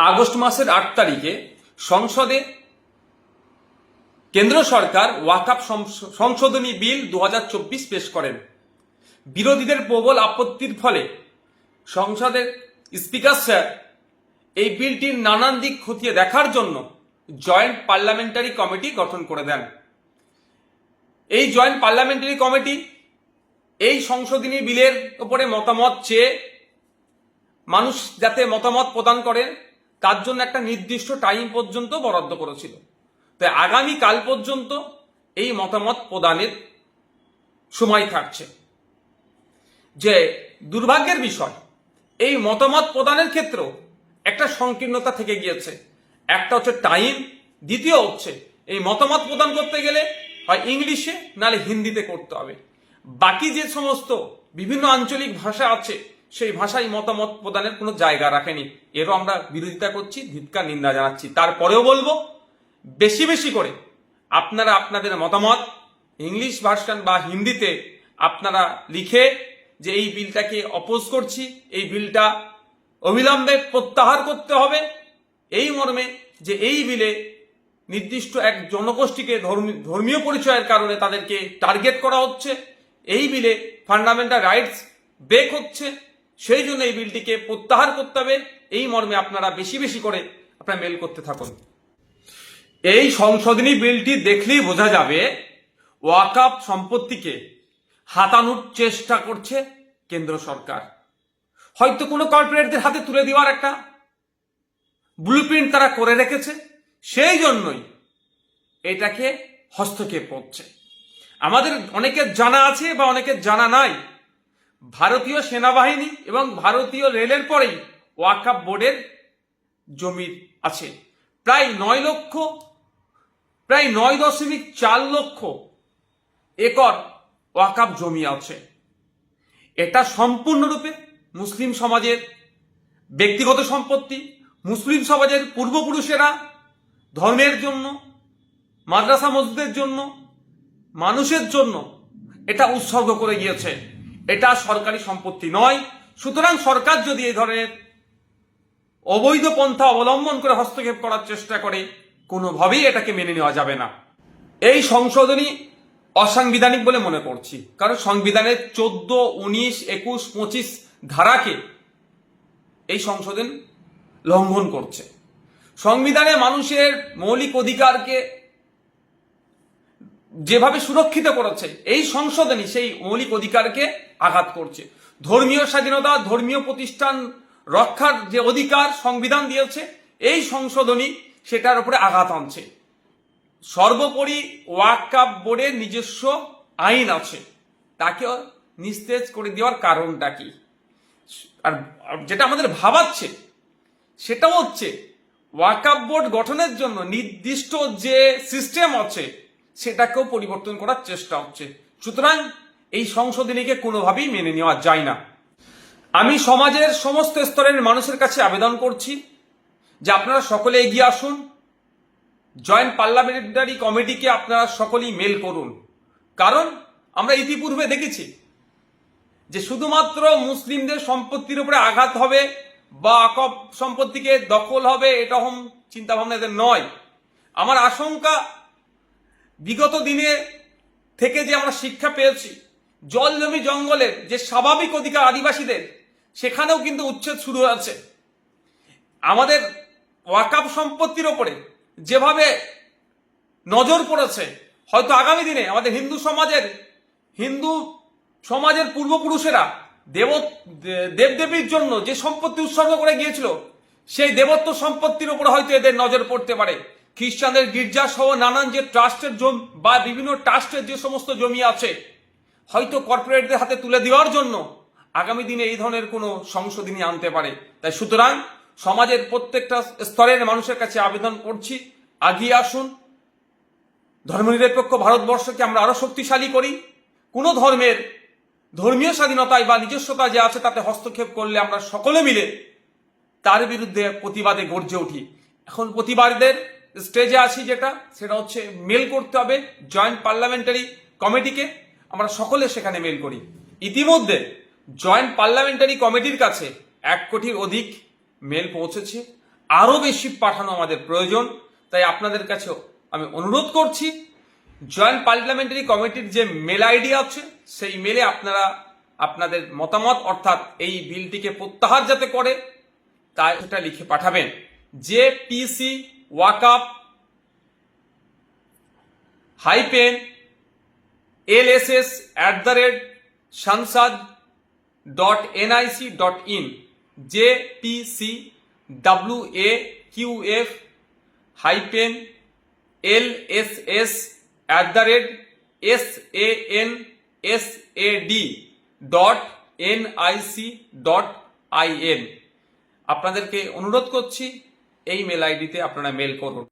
August মাসের আট তারিখে সংসদে কেন্দ্র সরকার ওয়াকাপ সংশ- সংশোধনী বিল দু হাজার চব্বিশ পেশ করেন। বিরোধীদের প্রবল আপত্তির ফলে সংসদের স্পিকার স্যার এই বিলটির নানান দিক খতিয়ে দেখার জন্য জয়েন্ট পার্লামেন্টারি কমিটি গঠন করে দেন। এই জয়েন্ট পার্লামেন্টারি কমিটি এই সংশোধনী বিলের উপরে মতামত চেয়ে মানুষ যাতে মতামত প্রদান করে তার জন্য একটা নির্দিষ্ট টাইম পর্যন্ত বরাদ্দ করেছিল? তাই আগামী কাল পর্যন্ত এই মতামত প্রদানের সময় থাকছে। যে দুর্ভাগ্যের বিষয়, এই মতামত প্রদানের ক্ষেত্রেও একটা সংকীর্ণতা থেকে গিয়েছে। একটা হচ্ছে টাইম দ্বিতীয় হচ্ছে এই মতামত প্রদান করতে গেলে হয় ইংলিশে, নাহলে হিন্দিতে করতে হবে। বাকি যে সমস্ত বিভিন্ন আঞ্চলিক ভাষা আছে সেই ভাষায় মতামত প্রদানের কোনো জায়গা রাখেনি। এরও আমরা বিরোধিতা করছি, ধিৎকার, নিন্দা জানাচ্ছি। তারপরেও বলব, বেশি বেশি করে আপনারা আপনাদের মতামত ইংলিশ ভার্সন বা হিন্দিতে আপনারা লিখে যে এই বিলটাকে অপোজ করছি, এই বিলটা অবিলম্বে প্রত্যাহার করতে হবে। এই মর্মে যে এই বিলে নির্দিষ্ট এক জনগোষ্ঠীকে ধর্মী- ধর্মীয় পরিচয়ের কারণে তাদেরকে টার্গেট করা হচ্ছে, এই বিলে ফান্ডামেন্টাল রাইটস ব্রেক হচ্ছে। সেই জন্য এই বিলটিকে প্রত্যাহার করতে হবে। এই মর্মে আপনারা বেশি বেশি করে আপনারা মেল করতে থাকুন। এই সংশোধনী বিলটি দেখলেই বোঝা যাবে ওয়াকাপ সম্পত্তিকে হাতানোর চেষ্টা করছে কেন্দ্র সরকার। হয়তো কোনো কর্পোরেটদের হাতে তুলে দেওয়ার একটা ব্লুপ্রিন্ট তারা করে রেখেছে। সেই জন্যই এটাকে হস্তক্ষেপ করছে। আমাদের অনেকের জানা আছে বা অনেকের জানা নাই ভারতীয় সেনাবাহিনী এবং ভারতীয় রেলের পরেই ওয়াকাপ বোর্ডের জমি আছে। প্রায় নয় লক্ষ, প্রায় নয় দশমিক চার লক্ষ একর ওয়াকাপ জমি আছে। এটা সম্পূর্ণরূপে মুসলিম সমাজের ব্যক্তিগত সম্পত্তি, মুসলিম সমাজের পূর্বপুরুষেরা ধর্মের জন্য, মাদ্রাসা মসজিদের জন্য, মানুষের জন্য এটা উৎসর্গ করে গিয়েছে। এটা সরকারি সম্পত্তি নয়। সুতরাং সরকার যদি এই ধরনের অবৈধ পন্থা অবলম্বন করে হস্তক্ষেপ করার চেষ্টা করে, কোনোভাবেই এটাকে মেনে নেওয়া যাবে না। এই সংশোধনী অসাংবিধানিক বলে মনে করছি। কারণ সংবিধানের চোদ্দ, উনিশ, একুশ, পঁচিশ ধারাকে এই সংশোধন লঙ্ঘন করছে। সংবিধানে মানুষের মৌলিক অধিকারকে যেভাবে সুরক্ষিত করেছে, এই সংশোধনী সেই মৌলিক অধিকারকে আঘাত করছে। ধর্মীয় স্বাধীনতা, ধর্মীয় প্রতিষ্ঠান রক্ষার যে অধিকার, সংবিধান দিয়েছে, এই সংশোধনী সেটার উপরে আঘাত আনছে। সর্বোপরি ওয়াকাপ বোর্ডের নিজস্ব আইন আছে। তাকে নিস্তেজ করে দেওয়ার কারণটা কি? আর যেটা আমাদের ভাবাচ্ছে, সেটাও হচ্ছে ওয়াকাপ বোর্ড গঠনের জন্য নির্দিষ্ট যে সিস্টেম আছে সেটাকেও পরিবর্তন করার চেষ্টা হচ্ছে। সুতরাং এই সংশোধনীকে কোনোভাবেই মেনে নেওয়া যায় না। আমি সমাজের সমস্ত স্তরের মানুষের কাছে আবেদন করছি যে আপনারা সকলে এগিয়ে আসুন। জয়েন্ট পার্লামেন্টারি কমিটিকে আপনারা সকলেই মেল করুন। কারণ আমরা ইতিপূর্বে দেখেছি যে শুধুমাত্র মুসলিমদের সম্পত্তির উপরে আঘাত হবে বা আকব সম্পত্তিকে দখল হবে এরকম চিন্তা ভাবনা নয়। আমার আশঙ্কা বিগত দিনে থেকে যে আমরা শিক্ষা পেয়েছি, জল জমি জঙ্গলের যে স্বাভাবিক অধিকার আদিবাসীদের, সেখানেও কিন্তু উচ্ছেদ শুরু হয়েছে। আমাদের ওয়াকাপ সম্পত্তির ওপরে যেভাবে নজর পড়েছে, হয়তো আগামী দিনে আমাদের হিন্দু সমাজের হিন্দু সমাজের পূর্বপুরুষেরা দেব দেবদেবীর জন্য যে সম্পত্তি উৎসর্গ করে গিয়েছিল, সেই দেবত্ব সম্পত্তির উপর হয়তো এদের নজর পড়তে পারে। খ্রিস্টানদের গির্জা সহ নানান যে ট্রাস্টের জমি, বা বিভিন্ন ট্রাস্টের যে সমস্ত জমি আছে, হয়তো কর্পোরেটদের হাতে তুলে দেওয়ার জন্য আগামী দিনে এই ধরনের কোনো সংশোধনী আনতে পারে। তাই সুতরাং সমাজের প্রত্যেকটা স্তরের মানুষের কাছে আবেদন করছি, আগিয়ে আসুন। ধর্মনিরপেক্ষ ভারতবর্ষকে আমরা আরও শক্তিশালী করি। কোনো ধর্মের ধর্মীয় স্বাধীনতায় বা নিজস্বতা যে আছে তাতে হস্তক্ষেপ করলে আমরা সকলে মিলে তার বিরুদ্ধে প্রতিবাদে গর্জে উঠি। এখন প্রতিবাদের স্টেজে আছি যেটা, সেটা হচ্ছে মেল করতে হবে জয়েন্ট পার্লামেন্টারি কমিটিকে। আমরা সকলে সেখানে মেল করি। ইতিমধ্যে জয়েন্ট পার্লামেন্টারি কমিটির কাছে এক কোটির অধিক মেল পৌঁছেছে। আরও বেশি পাঠানো আমাদের প্রয়োজন। তাই আপনাদের কাছে আমি অনুরোধ করছি, জয়েন্ট পার্লামেন্টারি কমিটির যে মেল আইডি আছে, সেই মেলে আপনারা আপনাদের মতামত, অর্থাৎ এই বিলটিকে প্রত্যাহার যাতে করে তাই সেটা লিখে পাঠাবেন। যে PC wakeup hyphen L S S at the rate Sansad dot NIC dot in J P C W A Q F hyphen L S S at the rate S A N S A D dot N I C dot I N আপনাদেরকে অনুরোধ করছি এই mail আইডিতে আপনারা mail করুন।